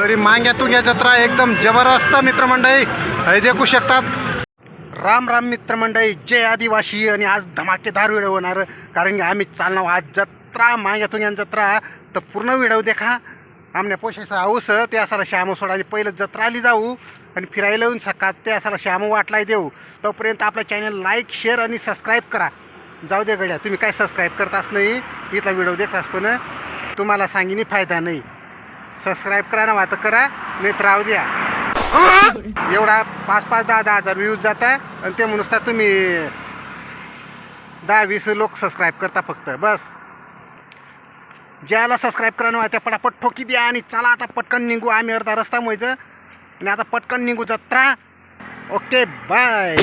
तरी मांग्या तुंग्या जत्रा एकदम जबरदस्त मित्रमंडळी. हे देखू शकतात. राम राम मित्रमंडळी. जय आदिवासी आणि आज धमाकेदार व्हिडिओ होणार. कारण की आम्ही चालणार आज जत्रा मांग्या तुंग्या जत्रा तर पूर्ण व्हिडिओ देखा. आमने पोशाचं हाऊस ते असायला श्याम सोडा. आणि पहिलं जत्रा आली जाऊ. आणि फिरायला येऊन सकाळ ते असायला श्याम वाटलाय देऊ. तोपर्यंत आपल्या चॅनल लाईक शेअर आणि सबस्क्राईब करा. जाऊ दे गड्या. तुम्ही काय सबस्क्राईब करताच नाही? इथला व्हिडिओ देतास पण तुम्हाला सांगिनी फायदा नाही. सबस्क्राईब करा ना वाटं करा. नाही तर राहू द्या. एवढा पाच पाच दहा दहा हजार व्ह्यूज जात आहे. आणि ते म्हणून तुम्ही दहा वीस लोक सबस्क्राईब करता फक्त. बस. ज्याला सबस्क्राईब करा ना त्या पटापट ठोकी द्या आणि चला आता पटकन निघू. आम्ही अर्धा रस्ता मोयचं आणि आता पटकन निघू जत्रा. ओके बाय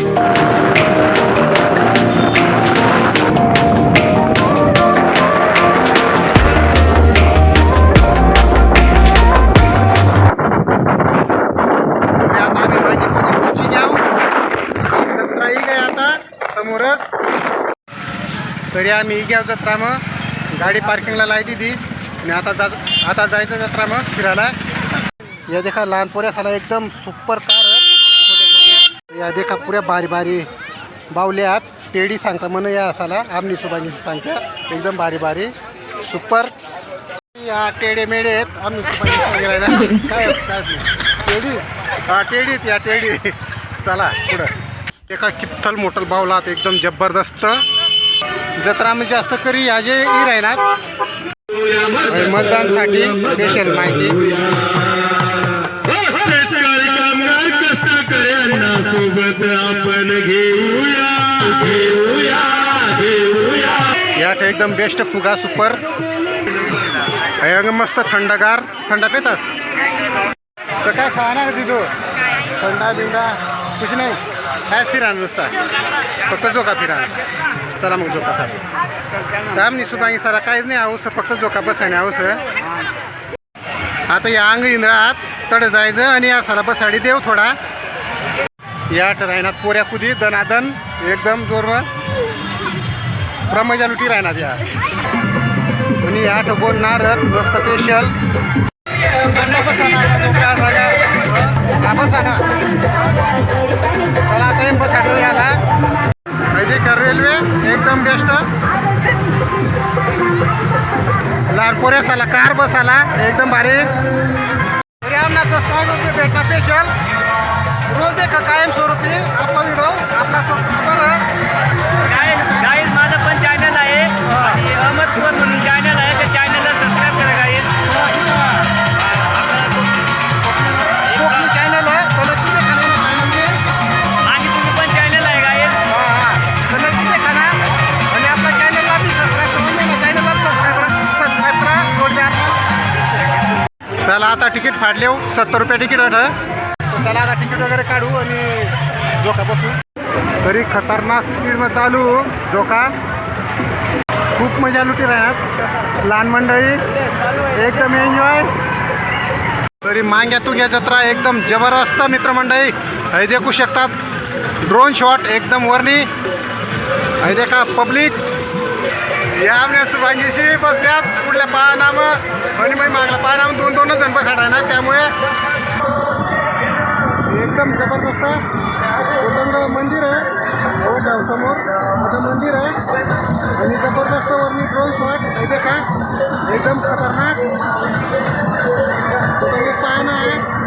तरी आम्ही इग्याव जत्रा मग. गाडी पार्किंगला लायती ती आणि आता जा आता जायचं जत्रा मग फिरायला. या देखा लहान पोऱ्यासाला एकदम सुपर कार या देखा पुऱ्या भारी भारी बावल्यात टेडी सांगता म्हण या असाला. आमनी सुबानीची सांगता. एकदम भारी भारी. सुपर या टेडे मेडे आहेत. आम्ही सुबानी काय काय टेडी? हा टेडीत या टेडी. चला पुढं. एका किप्थल मोठल बावलात एकदम जबरदस्त. जत्रा म्हणजे जास्त करी या जे राहणार मतदानसाठी स्पेशल माहिती. शेतकरी यात एकदम बेस्ट फुगा सुपर मस्त थंडगार. थंडा पेतास? तर काय खाणार तिथं? थंडा बिंडा? कुछ नाही. काय फिरा नुसता? फक्त जोका फिरा चला मग जोका साहेब राम सुबांगी सारा काहीच नाही आहोस फक्त जोका बसाने आहोस आता या अंग इंद्रात तड जायचं आणि या सारा बसाडी देव थोडा. या राहणार पोऱ्या कुदी दनादन एकदम जोरवर. ब्रह्मजा लुटी राहणार या. आणि या ठोकून नारद स्पेशल लहान पोऱ्यासाला कार बस आला एकदम भारी. रामनाथ आमना रुपये भेटणार स्पेशल रोज देखा कायम त्याला आता तिकीट फाडले सत्तर रुपये तिकीट आहे त्याला आता तिकीट वगैरे काढू आणि जोका बसू. तरी खतरनाक स्पीडमध्ये चालू जोका खूप मजा लुटी राहणार लहान मंडळी एकदम एन्जॉय तरी मांग्या तुंग्या जत्रा एकदम जबरदस्त मित्रमंडळी. हे देखू शकतात. ड्रोन शॉट एकदम वरणी. हे देखा पब्लिक या आमच्या शुभांगीशी बसल्यात कुठल्या पानाम आणि मग मागला पानाम दोन दोनच जण बसाडा आहे ना त्यामुळे एकदम जबरदस्त उदंग मंदिर आहे. ओढ समोर मोठं मंदिर आहे. आणि जबरदस्त वरणी ड्रोन शॉट माहिती का? एकदम खतरनाक. पाहणं आहे.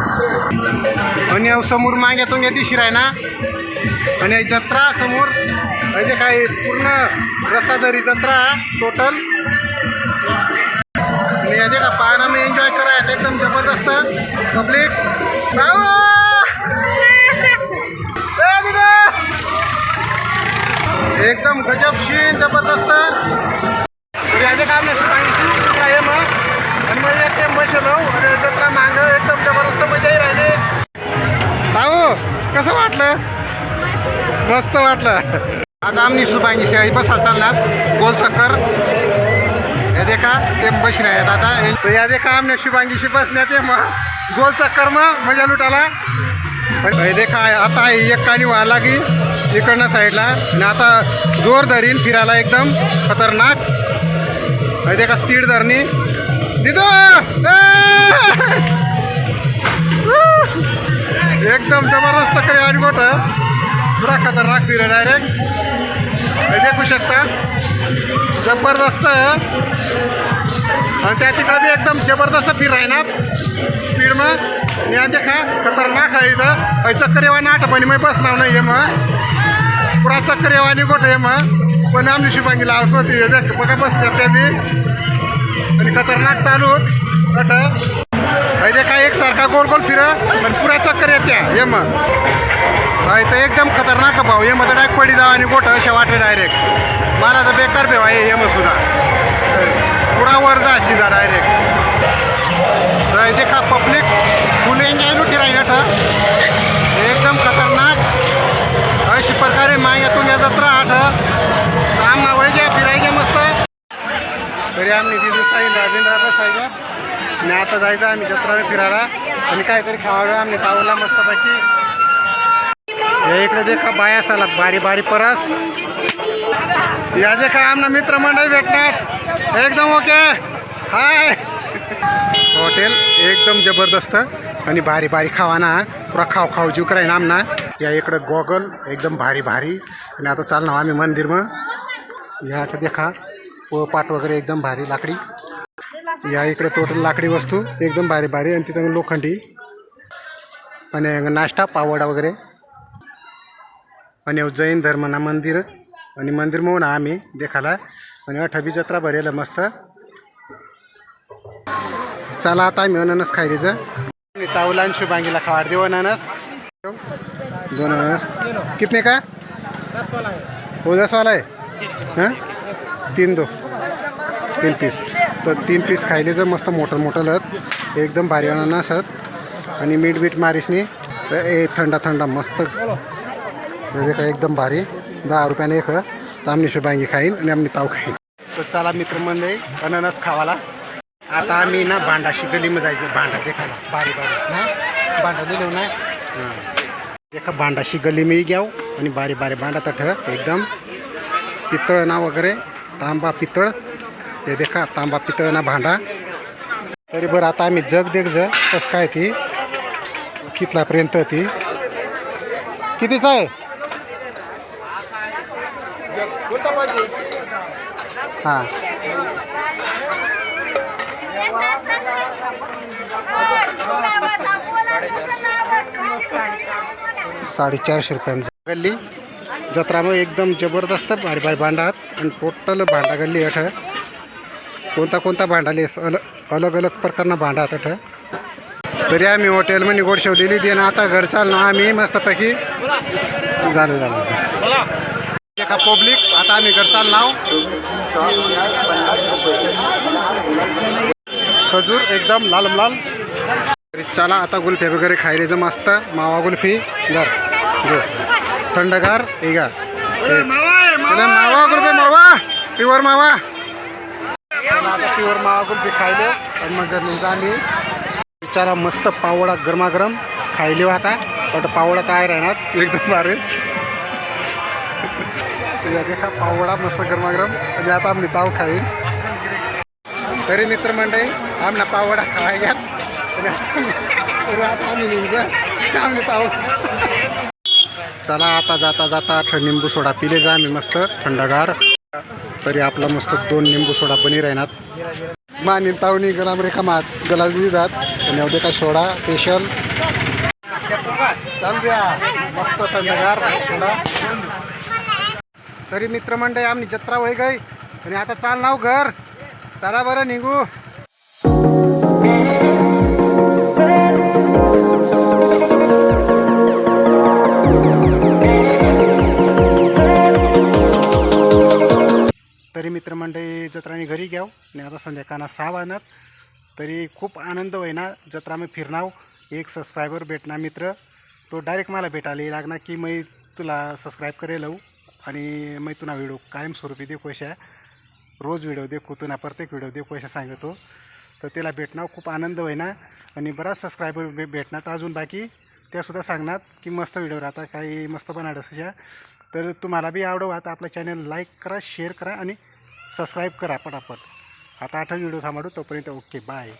आणि अहो समोर मागे तो दिशी ना आणि जत्रा समोर. म्हणजे काय पूर्ण रस्ता दरी जत्रा टोटल याचे का पाहणं मी एन्जॉय करायचं एकदम जबरदस्त. पब्लिक एकदम गजब शीन जबरदस्त. याचे काम नाही मग. आणि मग एक टाइम बसलो आणि जत्रा मांग एकदम जबरदस्त मजाही राहिली. भाऊ कसं वाटलं? मस्त वाटलं. आता आमनी सुबांगी शाही बसा चालणार गोल चक्कर. या देखा ते बसणे आहेत आता. तर या देखा आमने शुभांगीशी बसण्यात ये मग. गोल चक्कर मग मजा लुटाला हे देखा आता एक काणी व्हायला की इकडनं साईडला. आणि आता जोर धरीन फिरायला एकदम. खतरनाक. हे देखा स्पीड धरणी. दिदो एकदम जबरदस्त काही आणि पुरा खतरनाक फिर डायरेक्ट हे देखू शकता. जबरदस्त आणि त्या तिकडे बी एकदम जबरदस्त फिर आहे ना स्पीड मग आणि या देखा खतरनाक आहे इथं. हे चक्करेवानी आठवणी मग बसणार नाही हे मग पुरा चक्करेवानी गोठ हे मग पण आमची शुभांगीला हाऊस होती. हे देख बघा बसतात त्या बी. आणि खतरनाक चालू होत. अट काय एक एकसारखा गोल गोल फिर पण पुरा चक्कर येत्या ये मग. हा इथं एकदम खतरनाक भाऊ. ये मग डायक पडी जाव आणि गोट अशा वाटे डायरेक्ट मला तर बेकार भेवा हे यम सुद्धा. पुरा वर जा शिदा डायरेक्ट तर इथे का पब्लिक फुल एन्जॉय लुटी राहील एकदम खतरनाक. अशी प्रकारे माग्यातून या जत्रा आठ आम ना वय घ्या फिरायचे मस्त. तरी आम्ही तिथे सांगितलं बिंद्रा बसायचं आणि आता जायचं आम्ही जत्रा फिरायला. आणि काहीतरी खावायला आम्ही. तावला मस्तपैकी. या इकडे देखा बाया साला बारी बारी परस. या देखा आमना मित्रमंडळी भेटणार एकदम ओके. हाय. हॉटेल एकदम जबरदस्त. आणि भारी भारी खावाना. पुरा खाव खाव जीव कराय आमना. या इकडं गॉगल एकदम भारी भारी. आणि आता चालणार आम्ही मंदिर मग या देखा. पोपाट वगैरे एकदम भारी लाकडी. या इकडे टोटल लाकडी वस्तू एकदम भारी भारी आणि तिथं लोखंडी आणि नाश्ता पावडा वगैरे. आणि जैन धर्मना मंदिर आणि मंदिर म्हणून आम्ही देखाला. आणि अठबी जत्रा भरेल मस्त. चला आता आम्ही अननस खायरीचं. तावला आणि शुभांगीला खावाड देऊ अननस. दोन अननस. कितने का? हो दसवाला आहे. हां? तीन दो. तीन पीस तर तीन पीस खायले जर मस्त मोठं मोठं लत एकदम भारी अननस आहेत. आणि मीठ बीठ मारीसनी तर ए थंडा थंडा मस्त. का एकदम भारी. दहा रुपयाने एक तर आम्ही शुभांगी खाईन आणि आम्ही ताव खाईन. तर चला मित्र म्हणजे अननस खावाला. आता आम्ही ना भांडाशी गलीमध्ये जायचं भांडा देखायला. भारी भारी. ना भांडा दिलो ना एका भांडाशी गली मी घ्याव आणि बारी बारी भांडा तठ एकदम. पितळ ना वगैरे तांबा पितळ. हे देखा तांबा पितळ ना भांडा. तरी बरं आता आम्ही जग देख जग कसं काय ती? कितलापर्यंत ती? कितीच आहे हां. साडेचारशे रुपयांचं गल्ली. जत्रामुळे एकदम जबरदस्त भारी भारी भांडा आणि टोटल भांडा गल्ली अठ कोणता कोणता भांडाले अल अलग अलग प्रकारना भांडा आता ठ तरी आम्ही हॉटेलमध्ये गोड शेवलेली दे ना आता घर चालणं आम्ही मस्तपैकी झालं झालं. एका पब्लिक आता आम्ही घर चालणार खजूर एकदम लाल लाल. तरी चला आता गुल्फी वगैरे खायला मस्त. मावा गुल्फी घर घे. थंडगार हे मावा गुल्फी मावा. प्युअर मावा. आता प्युअर मावा गुल्फी खायले आणि मग घरी झाली बिचारा मस्त पावडा गरमागरम खायले हो आता. बट पावडा काय राहणार. एकदम भारी. देखा पावडा मस्त गरमागरम. आणि आता आम्ही ताव खाईन. तरी मित्रमंडळी आमना पावडा खावायच्यात तरी आता आम्ही निघजा आम्ही ताव चला आता जाता जाता आठ निंबू सोडा पिले जा आम्ही मस्त. थंडगार. तरी आपला मस्त दोन निंबू सोडा बनी राहणार मानिन तावणी गरम रेखा मात गलास जात आणि अवधे का सोडा स्पेशल? द्या मस्त थंडगार सोडा. तरी मित्रमंडळी आम्ही जत्रा वय गई. आणि आता चाल नाव घर. चला बरं निघू. तरी मित्रमंडळी जत्राने घरी घ्याव आणि आता संध्याकाळना सहा वाजणार तरी खूप आनंद होईना जत्रा मी फिरणार एक सबस्क्रायबर भेटणार मित्र. तो डायरेक्ट मला भेटायला लागणार की मी तुला सबस्क्राईब करेल लावू आणि मी तुला व्हिडिओ कायमस्वरूपी देखू अशा. रोज व्हिडिओ देखू तुला प्रत्येक व्हिडिओ देखू अशा सांगतो. तर त्याला भेटणार खूप आनंद होईना. आणि बराच सबस्क्रायबर भे भेटणार तर अजून बाकी त्यासुद्धा सांगणार की मस्त व्हिडिओ राहता. काही मस्त बनाडस अशा. तर तुम्हाला बी आवडव आता आपलं चॅनल लाईक करा शेअर करा आणि सबस्क्राईब करा पटापट. आता आठ व्हिडिओ थांबाडू तोपर्यंत ओके बाय